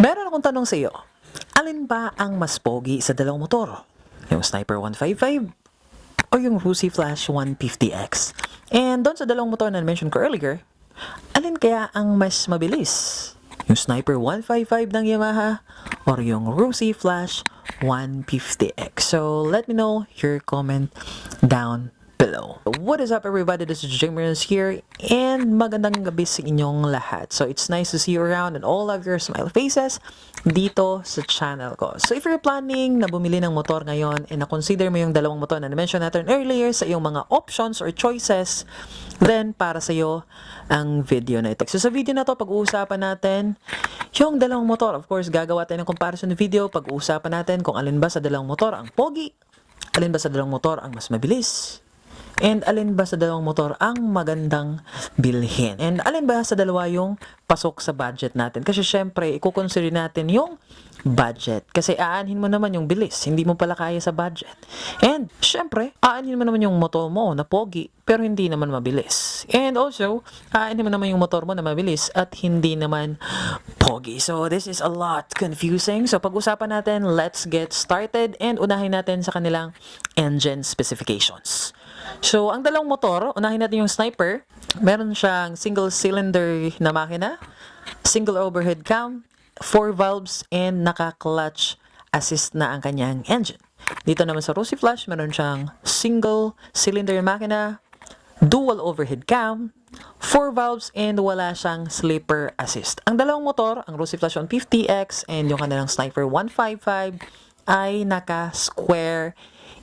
Meron akong tanong sa iyo. Alin ba ang mas pogi sa dalawang motor? Yung Sniper 155 o yung Rusi Flash 150X? And doon sa dalawang motor na mention ko earlier, alin kaya ang mas mabilis? Yung Sniper 155 ng Yamaha or yung Rusi Flash 150X? So let me know your comment down below. What is up everybody? This is Jamer's here and magandang gabi sa inyong lahat. So it's nice to see you around and all of your smile faces dito sa channel ko. So if you're planning na bumili ng motor ngayon and na-consider mo yung dalawang motor na na-mention natin earlier sa iyong mga options or choices, then para sa iyo ang video na ito. So sa video na to, pag-uusapan natin yung dalawang motor. Of course, gagawa tayo ng comparison video. Pag-uusapan natin kung alin ba sa dalawang motor ang pogi, alin ba sa dalawang motor ang mas mabilis, And alin ba sa dalawang motor ang magandang bilhin? And alin ba sa dalawa yung pasok sa budget natin? Kasi syempre, ikukonsider natin yung budget. Kasi aanhin mo naman yung bilis. Hindi mo pala kaya sa budget. And syempre, aanhin mo naman yung motor mo na pogi, pero hindi naman mabilis. And also, aanhin mo naman yung motor mo na mabilis at hindi naman pogi. So this is a lot confusing. So pag-usapan natin, let's get started and unahin natin sa kanilang engine specifications. So, ang dalawang motor, unahin natin yung Sniper. Meron siyang single cylinder na makina, single overhead cam, four valves, and naka-clutch assist na ang kanyang engine. Dito naman sa Rosy Flash, meron siyang single cylinder makina, dual overhead cam, four valves, and wala siyang sleeper assist. Ang dalawang motor, ang Rosy Flash 150X and yung kanilang Sniper 155 ay naka-square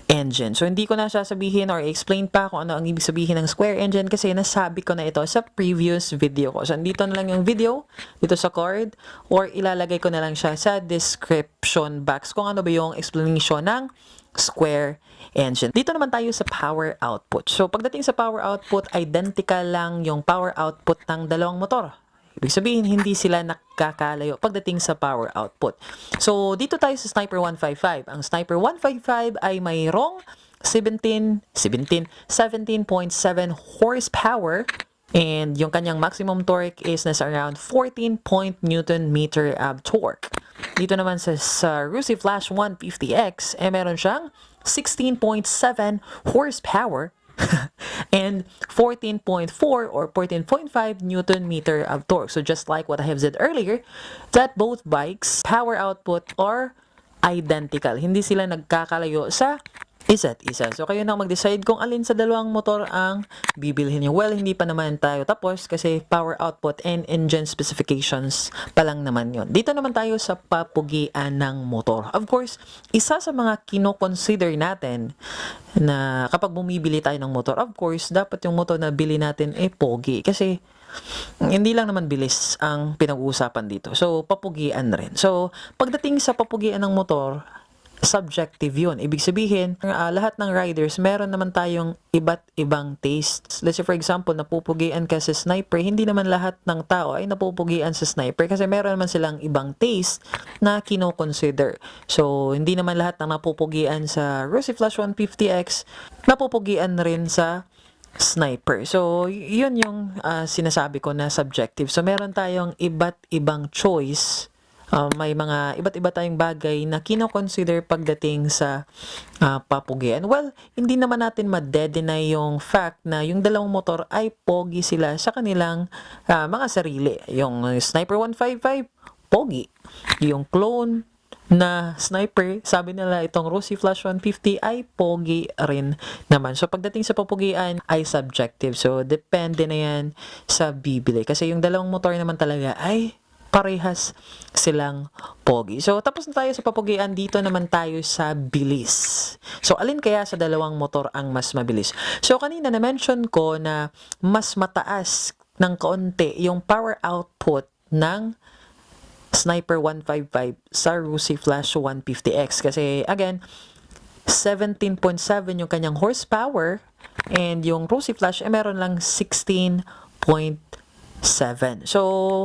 engine. So, hindi ko na sasabihin or explain pa kung ano ang ibig sabihin ng square engine kasi nasabi ko na ito sa previous video ko. So, dito na lang yung video, dito sa card, or ilalagay ko na lang siya sa description box kung ano ba yung explanation ng square engine. Dito naman tayo sa power output. So, pagdating sa power output, identical lang yung power output ng dalawang motor. Ibig sabihin, hindi sila nakakalayo pagdating sa power output. So, dito tayo sa Sniper 155. Ang Sniper 155 ay mayroong 17, 17, 17.7 horsepower and yung kanyang maximum torque is nasa around 14 point newton meter of torque. Dito naman sa, sa Rusi Flash 150X, eh meron siyang 16.7 horsepower and 14.4 or 14.5 newton meter of torque. So just like what I have said earlier, that both bikes power output are identical. Hindi sila nagkakalayo sa isa't isa. So kayo na mag-decide kung alin sa dalawang motor ang bibilhin niyo. Well, hindi pa naman tayo tapos kasi power output and engine specifications pa lang naman yon. Dito naman tayo sa papugian ng motor. Of course, isa sa mga kino-consider natin na kapag bumibili tayo ng motor, of course, dapat yung motor na bili natin eh pogi. Kasi hindi lang naman bilis ang pinag-uusapan dito. So, papugian rin. So, pagdating sa papugian ng motor, subjective yun. Ibig sabihin, uh, lahat ng riders, meron naman tayong iba't ibang tastes. Let's say for example, napupugian ka sa sniper, hindi naman lahat ng tao ay napupugian sa sniper kasi meron naman silang ibang taste na kino-consider. So, hindi naman lahat ng napupugian sa Rosy Flash 150X, napupugian rin sa sniper. So, yun yung uh, sinasabi ko na subjective. So, meron tayong iba't ibang choice uh, may mga iba't iba tayong bagay na kino-consider pagdating sa uh, papugian. Well, hindi naman natin ma-deny yung fact na yung dalawang motor ay pogi sila sa kanilang uh, mga sarili. Yung Sniper 155, pogi. Yung clone na sniper, sabi nila itong Rosy Flash 150 ay pogi rin naman. So pagdating sa papugian ay subjective. So depende na yan sa bibili. Kasi yung dalawang motor naman talaga ay parehas silang pogi. So, tapos na tayo sa papugian, dito naman tayo sa bilis. So, alin kaya sa dalawang motor ang mas mabilis? So, kanina na-mention ko na mas mataas ng kaunti yung power output ng Sniper 155 sa Rusi Flash 150X. Kasi, again, 17.7 yung kanyang horsepower and yung Rusi Flash eh, meron lang 16.7. 7. So,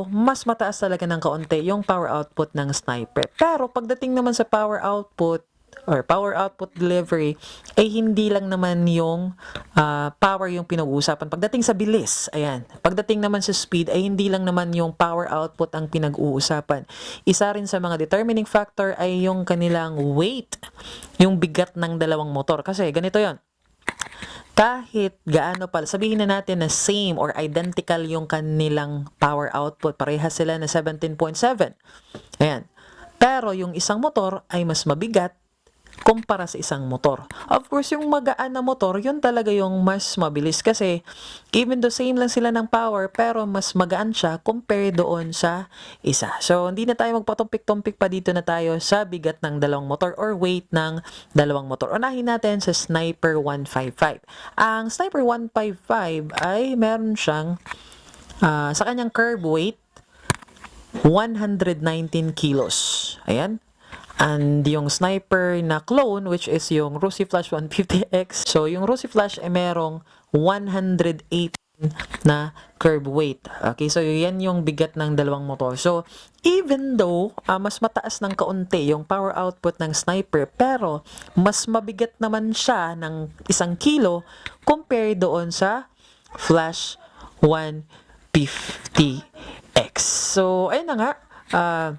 mas mataas talaga ng kaunti yung power output ng sniper. Pero pagdating naman sa power output, or power output delivery ay hindi lang naman yung ah, power yung pinag-uusapan. Pagdating sa bilis, ayan. Pagdating naman sa speed ay hindi lang naman yung power output ang pinag-uusapan. Isa rin sa mga determining factor ay yung kanilang weight, yung bigat ng dalawang motor. Kasi ganito yon kahit gaano pala, sabihin na natin na same or identical yung kanilang power output, parehas sila na 17.7. Ayan. Pero yung isang motor ay mas mabigat kumpara sa isang motor. Of course, yung magaan na motor, yun talaga yung mas mabilis kasi even though same lang sila ng power, pero mas magaan siya compare doon sa isa. So, hindi na tayo magpatumpik-tumpik pa dito na tayo sa bigat ng dalawang motor or weight ng dalawang motor. Unahin natin sa Sniper 155. Ang Sniper 155 ay meron siyang ah, sa kanyang curb weight 119 kilos. Ayan. And yung sniper na clone, which is yung Rusi Flash 150X. So, yung Rusi Flash ay merong 108 na curb weight. Okay, so yan yung bigat ng dalawang motor. So, even though ah, mas mataas ng kaunti yung power output ng sniper, pero mas mabigat naman siya ng isang kilo compare doon sa Flash 150X. So, ayun na nga. ah,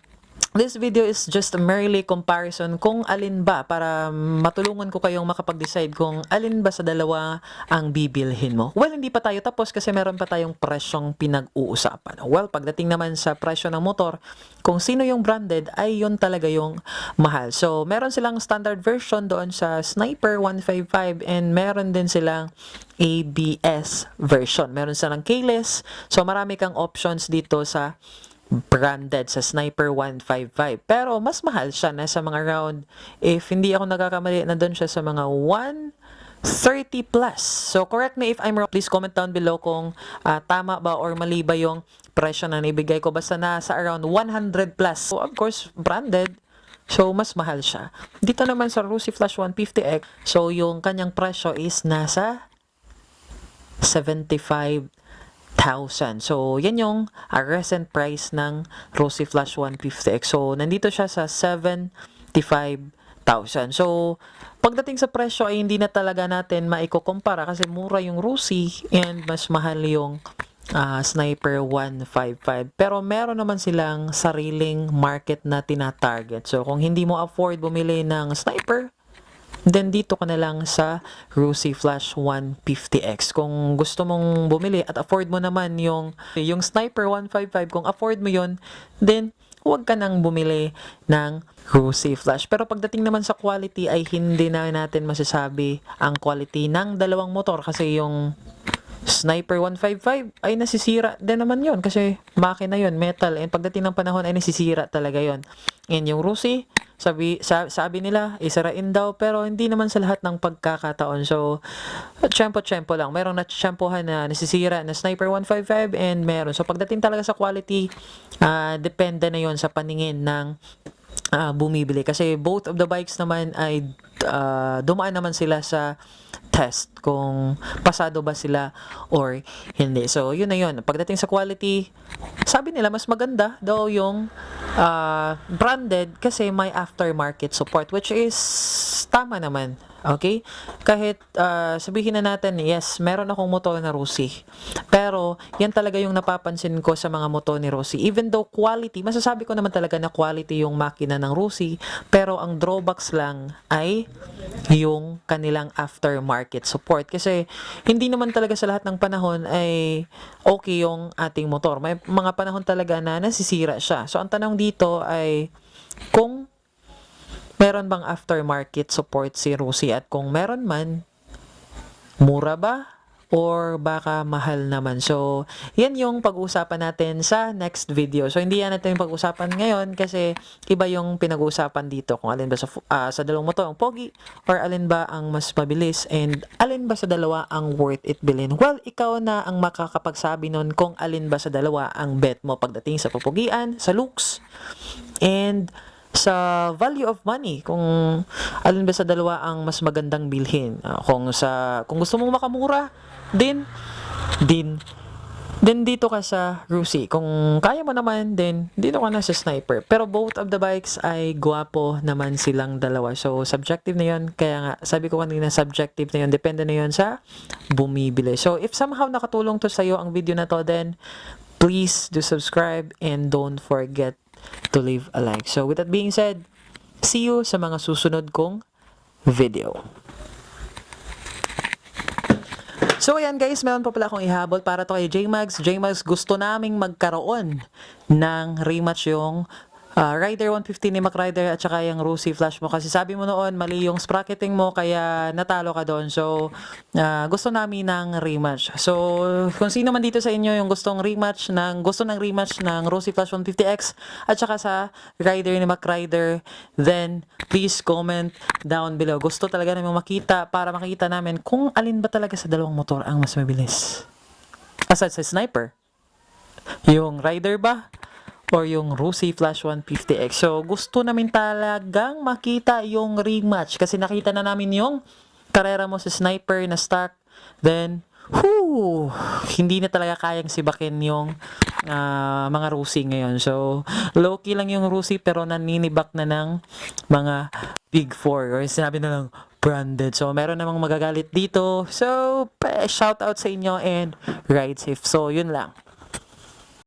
This video is just a merely comparison kung alin ba para matulungan ko kayong makapag-decide kung alin ba sa dalawa ang bibilhin mo. Well, hindi pa tayo tapos kasi meron pa tayong presyong pinag-uusapan. Well, pagdating naman sa presyo ng motor, kung sino yung branded ay yun talaga yung mahal. So, meron silang standard version doon sa Sniper 155 and meron din silang ABS version. Meron silang keyless. So, marami kang options dito sa branded sa Sniper 155. Pero mas mahal siya, nasa mga around, if hindi ako nagkakamali, nandun siya sa mga 130 plus. So correct me if I'm wrong. Please comment down below kung ah, tama ba or mali ba yung presyo na nibigay ko. Basta nasa around 100 plus. So of course, branded. So, mas mahal siya. Dito naman sa Rusi Flash 150X, so yung kanyang presyo is nasa 75,000. So, yan yung uh, recent price ng Rosy Flash 150X. So, nandito siya sa 75,000. So, pagdating sa presyo ay hindi na talaga natin maikukumpara kasi mura yung Rosy and mas mahal yung ah, Sniper 155. Pero meron naman silang sariling market na tinatarget. So, kung hindi mo afford bumili ng Sniper, Then dito ka na lang sa Rusi Flash 150X. Kung gusto mong bumili at afford mo naman yung yung Sniper 155, kung afford mo yon, then huwag ka nang bumili ng Rusi Flash. Pero pagdating naman sa quality ay hindi na natin masasabi ang quality ng dalawang motor kasi yung Sniper 155 ay nasisira din naman yon kasi makina yon metal and pagdating ng panahon ay nasisira talaga yon and yung Rusi sabi sa, sabi nila isarain daw pero hindi naman sa lahat ng pagkakataon. So tsempo tsempo lang. Meron na tsempohan na nasisira na Sniper 155 and meron. So pagdating talaga sa quality ah, depende na yon sa paningin ng ah, bumibili. Kasi both of the bikes naman ay ah, dumaan naman sila sa test kung pasado ba sila or hindi. So, yun na yun. Pagdating sa quality, sabi nila mas maganda daw yung ah, branded kasi may aftermarket support which is tama naman. Okay? Kahit ah, sabihin na natin, yes, meron akong motor na Rusi. Pero, yan talaga yung napapansin ko sa mga motor ni Rusi. Even though quality, masasabi ko naman talaga na quality yung makina ng Rusi, pero ang drawbacks lang ay yung kanilang aftermarket support. Kasi, hindi naman talaga sa lahat ng panahon ay okay yung ating motor. May mga panahon talaga na nasisira siya. So, ang tanong dito ay kung meron bang aftermarket support si Rusi at kung meron man, mura ba? Or baka mahal naman. So, yan yung pag-uusapan natin sa next video. So, hindi yan natin yung pag-usapan ngayon kasi iba yung pinag-uusapan dito. Kung alin ba sa, ah, sa dalawang motor ang pogi or alin ba ang mas mabilis and alin ba sa dalawa ang worth it bilhin. Well, ikaw na ang makakapagsabi nun kung alin ba sa dalawa ang bet mo pagdating sa papugian, sa looks, and sa value of money kung alin ba sa dalawa ang mas magandang bilhin Ah, kung sa kung gusto mong makamura din din Then dito ka sa Rusi. Kung kaya mo naman, then dito ka na sa Sniper. Pero both of the bikes ay guwapo naman silang dalawa. So, subjective na yun. Kaya nga, sabi ko kanina, subjective na yun. Depende na yun sa bumibili. So, if somehow nakatulong to sa'yo ang video na to, then please do subscribe and don't forget to leave a like. So, with that being said, see you sa mga susunod kong video. So ayan guys, meron pa pala akong ihabol para to kay JMags. JMags gusto naming magkaroon ng rematch yung ah, Rider 150 ni McRider at saka yung Rusi Flash mo. Kasi sabi mo noon, mali yung sprocketing mo kaya natalo ka doon. So ah, gusto namin ng rematch. So kung sino man dito sa inyo yung gustong rematch ng gusto ng rematch ng Rusi Flash 150X at saka sa Rider ni McRider, then please comment down below. Gusto talaga namin makita para makita namin kung alin ba talaga sa dalawang motor ang mas mabilis. Aside sa sniper. Yung rider ba? Or yung Rusi Flash 150X. So, gusto namin talagang makita yung rematch. Kasi nakita na namin yung karera mo sa sniper na stock. Then, whoo, hindi na talaga kayang sibakin yung ah, mga Rusi ngayon. So, low-key lang yung Rusi pero naninibak na ng mga Big Four. Or sinabi na lang, branded. So, meron namang magagalit dito. So, shout out sa inyo and ride safe. So, yun lang.